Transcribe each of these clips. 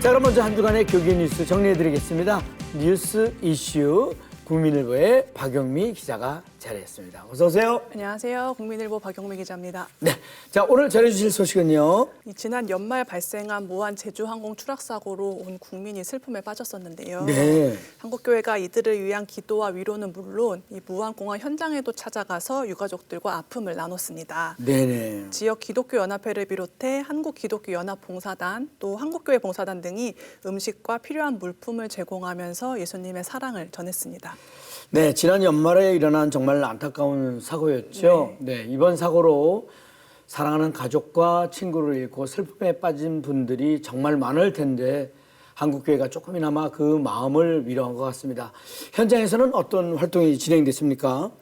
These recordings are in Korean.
자 그럼 먼저 한 주간의 교계 뉴스 정리해드리겠습니다. 뉴스 이슈 국민일보의 박영미 기자가 자리했습니다. 어서 오세요. 안녕하세요. 국민일보 박영미 기자입니다. 네, 자 오늘 전해주실 소식은요. 이 지난 연말 발생한 무한 제주항공 추락 사고로 온 국민이 슬픔에 빠졌었는데요. 네. 한국교회가 이들을 위한 기도와 위로는 물론 이 무한공항 현장에도 찾아가서 유가족들과 아픔을 나눴습니다. 네네. 지역 기독교 연합회를 비롯해 한국 기독교 연합 봉사단 또 한국교회 봉사단 등이 음식과 필요한 물품을 제공하면서 예수님의 사랑을 전했습니다. 네, 지난 연말에 일어난 정말 안타까운 사고였죠. 네, 이번 사고로 사랑하는 가족과 친구를 잃고 슬픔에 빠진 분들이 정말 많을 텐데 한국교회가 조금이나마 그 마음을 위로한 것 같습니다. 현장에서는 어떤 활동이 진행됐습니까?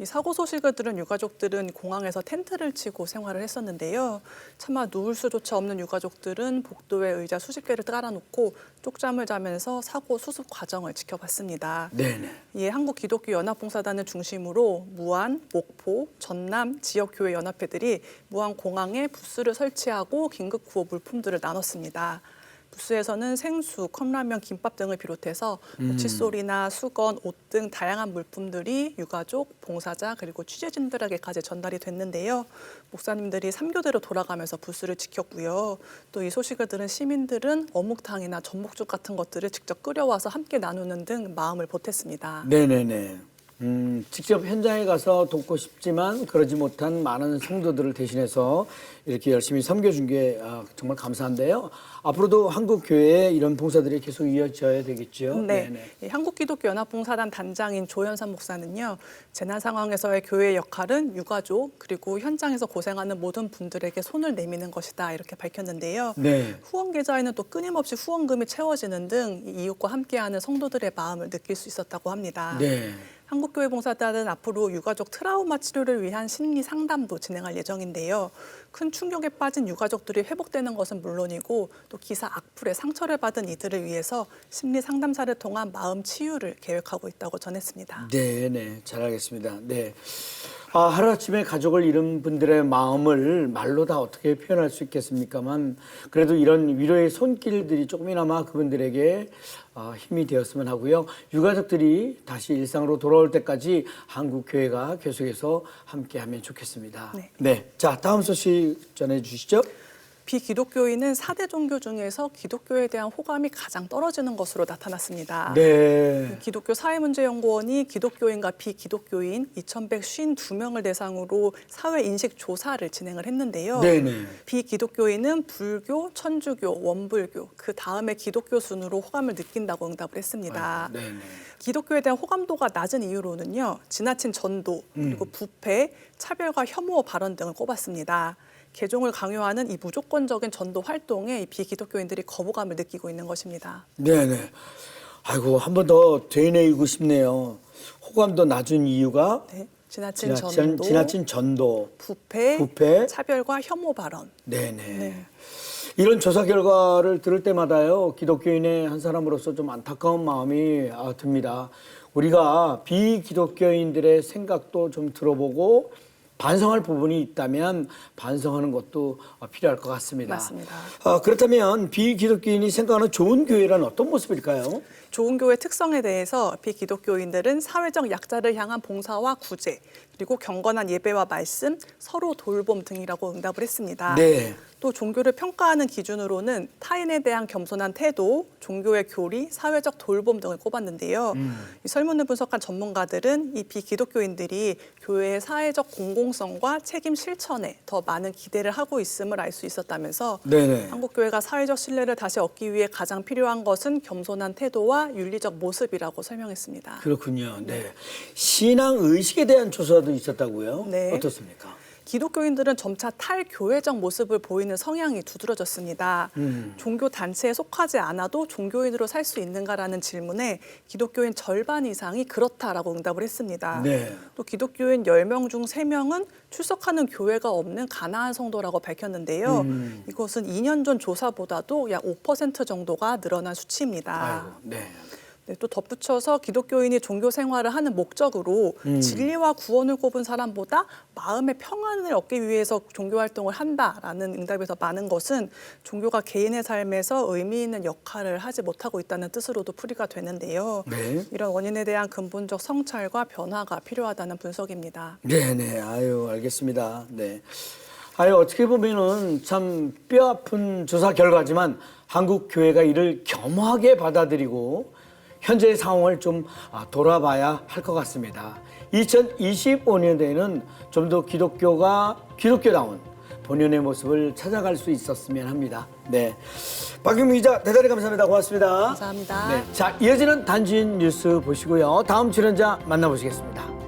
이 사고 소식을 들은 유가족들은 공항에서 텐트를 치고 생활을 했었는데요. 차마 누울 수조차 없는 유가족들은 복도에 의자 수십 개를 깔아놓고 쪽잠을 자면서 사고 수습 과정을 지켜봤습니다. 네네. 이에 한국 기독교 연합봉사단을 중심으로 무안, 목포, 전남 지역 교회 연합회들이 무안 공항에 부스를 설치하고 긴급 구호 물품들을 나눴습니다. 부스에서는 생수, 컵라면, 김밥 등을 비롯해서 뭐 칫솔이나 수건, 옷 등 다양한 물품들이 유가족, 봉사자 그리고 취재진들에게까지 전달이 됐는데요. 목사님들이 삼교대로 돌아가면서 부스를 지켰고요. 또 이 소식을 들은 시민들은 어묵탕이나 전복죽 같은 것들을 직접 끓여와서 함께 나누는 등 마음을 보탰습니다. 네네네. 음, 직접 현장에 가서 돕고 싶지만 그러지 못한 많은 성도들을 대신해서 이렇게 열심히 섬겨준 게 아, 정말 감사한데요. 앞으로도 한국 교회에 이런 봉사들이 계속 이어져야 되겠죠. 네. 이 한국기독교연합봉사단 단장인 조현삼 목사는요, 재난 상황에서의 교회의 역할은 유가족 그리고 현장에서 고생하는 모든 분들에게 손을 내미는 것이다 이렇게 밝혔는데요. 네. 후원 계좌에는 또 끊임없이 후원금이 채워지는 등이 이웃과 함께하는 성도들의 마음을 느낄 수 있었다고 합니다. 네. 한국교회 봉사단은 앞으로 유가족 트라우마 치료를 위한 심리 상담도 진행할 예정인데요. 큰 충격에 빠진 유가족들이 회복되는 것은 물론이고 또 기사 악플에 상처를 받은 이들을 위해서 심리 상담사를 통한 마음 치유를 계획하고 있다고 전했습니다. 네, 네. 잘 알겠습니다. 네. 아, 하루아침에 가족을 잃은 분들의 마음을 말로 다 어떻게 표현할 수 있겠습니까만 그래도 이런 위로의 손길들이 조금이나마 그분들에게 아, 힘이 되었으면 하고요. 유가족들이 다시 일상으로 돌아올 때까지 한국 교회가 계속해서 함께하면 좋겠습니다. 네. 자, 다음 소식 전해 주시죠. 비기독교인은 사대 종교 중에서 기독교에 대한 호감이 가장 떨어지는 것으로 나타났습니다. 네. 기독교 사회문제연구원이 기독교인과 비기독교인 2,152명을 대상으로 사회 인식 조사를 진행을 했는데요. 네, 네. 비기독교인은 불교, 천주교, 원불교 그 다음에 기독교 순으로 호감을 느낀다고 응답을 했습니다. 네, 네. 기독교에 대한 호감도가 낮은 이유로는요 지나친 전도 그리고 음. 부패, 차별과 혐오 발언 등을 꼽았습니다. 개종을 강요하는 이 무조건적인 전도 활동에 이 비기독교인들이 거부감을 느끼고 있는 것입니다. 네, 네. 아이고, 한 번 더 되뇌이고 싶네요. 호감도 낮은 이유가 네, 지나친, 지나친, 전도, 지나친 전도. 부패, 부패. 차별과 혐오 발언. 네네. 네. 이런 조사 결과를 들을 때마다요, 기독교인의 한 사람으로서 좀 안타까운 마음이 아, 듭니다. 우리가 비기독교인들의 생각도 좀 들어보고 반성할 부분이 있다면 반성하는 것도 어, 필요할 것 같습니다. 맞습니다. 아, 그렇다면 비기독교인이 생각하는 좋은 교회란 어떤 모습일까요? 좋은 교회 특성에 대해서 비기독교인들은 사회적 약자를 향한 봉사와 구제, 그리고 경건한 예배와 말씀, 서로 돌봄 등이라고 응답을 했습니다. 네. 또 종교를 평가하는 기준으로는 타인에 대한 겸손한 태도, 종교의 교리, 사회적 돌봄 등을 꼽았는데요. 이 설문을 분석한 전문가들은 이 비기독교인들이 교회의 사회적 공공성과 책임 실천에 더 많은 기대를 하고 있음을 알 수 있었다면서 네네. 한국 교회가 사회적 신뢰를 다시 얻기 위해 가장 필요한 것은 겸손한 태도와 윤리적 모습이라고 설명했습니다. 그렇군요. 네. 신앙 의식에 대한 조사도 있었다고요? 네. 어떻습니까? 기독교인들은 점차 탈교회적 모습을 보이는 성향이 두드러졌습니다. 음. 종교 단체에 속하지 않아도 종교인으로 살 수 있는가라는 질문에 기독교인 절반 이상이 그렇다라고 응답을 했습니다. 네. 또 기독교인 10명 중 3명은 출석하는 교회가 없는 가나안 성도라고 밝혔는데요. 음. 이것은 2년 전 조사보다도 약 5% 정도가 늘어난 수치입니다. 아이고, 네. 네, 또 덧붙여서 기독교인이 종교 생활을 하는 목적으로 진리와 구원을 꼽은 사람보다 마음의 평안을 얻기 위해서 종교 활동을 한다라는 응답이 더 많은 것은 종교가 개인의 삶에서 의미 있는 역할을 하지 못하고 있다는 뜻으로도 풀이가 되는데요. 네. 이런 원인에 대한 근본적 성찰과 변화가 필요하다는 분석입니다. 네 네. 아유, 알겠습니다. 네. 아유, 어떻게 보면은 참 뼈 아픈 조사 결과지만 한국 교회가 이를 겸허하게 받아들이고 현재의 상황을 좀 아, 돌아봐야 할 것 같습니다. 2025년도에는 좀 더 기독교가 기독교다운 본연의 모습을 찾아갈 수 있었으면 합니다. 네. 박윤미 기자, 대단히 감사합니다. 고맙습니다. 감사합니다. 네. 자, 이어지는 단주인 뉴스 보시고요. 다음 출연자 만나보시겠습니다.